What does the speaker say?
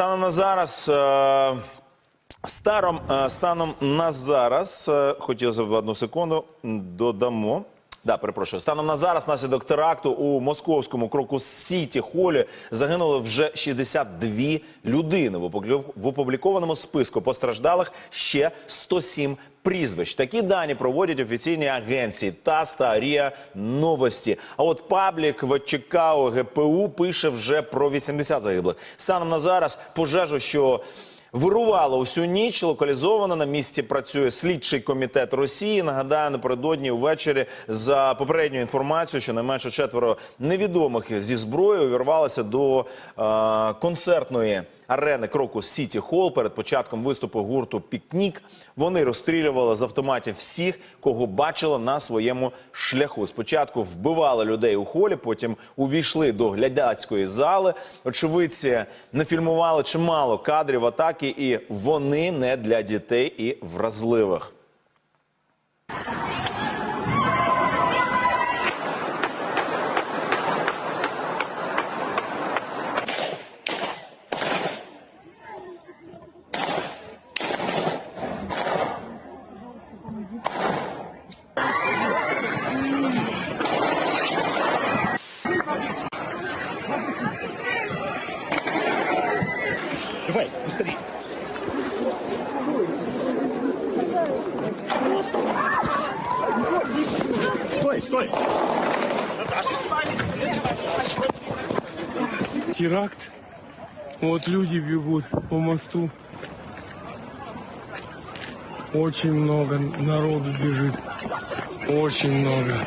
Станом на зараз. е, Старом е, станом на зараз, хотів за одну секунду, додамо. Да, перепрошую. Станом на зараз, наслідок теракту у московському кроку Сіті холі загинули вже 62 людини. В опублікованому списку постраждалих ще 107 прізвищ. Такі дані проводять офіційні агенції та РІА Новості. А от паблік ВЧК ГПУ пише вже про 80 загиблих. Станом на зараз пожежу, що Вирувало усю ніч, локалізовано на місці працює слідчий комітет Росії. Нагадаю, напередодні ввечері за попередньою інформацією, що найменше четверо невідомих зі зброєю увірвалися до е, концертної арени Крокус Сіті Холл перед початком виступу гурту Пікнік. Вони розстрілювали з автоматів всіх, кого бачили на своєму шляху. Спочатку вбивали людей у холі, потім увійшли до глядацької зали. Очевидці нафільмували чимало кадрів атаки, і вони не для дітей і вразливих. Давай, быстрее. Стой, стой. теракт. Вот люди бегут по мосту. Очень много народу бежит. Очень много.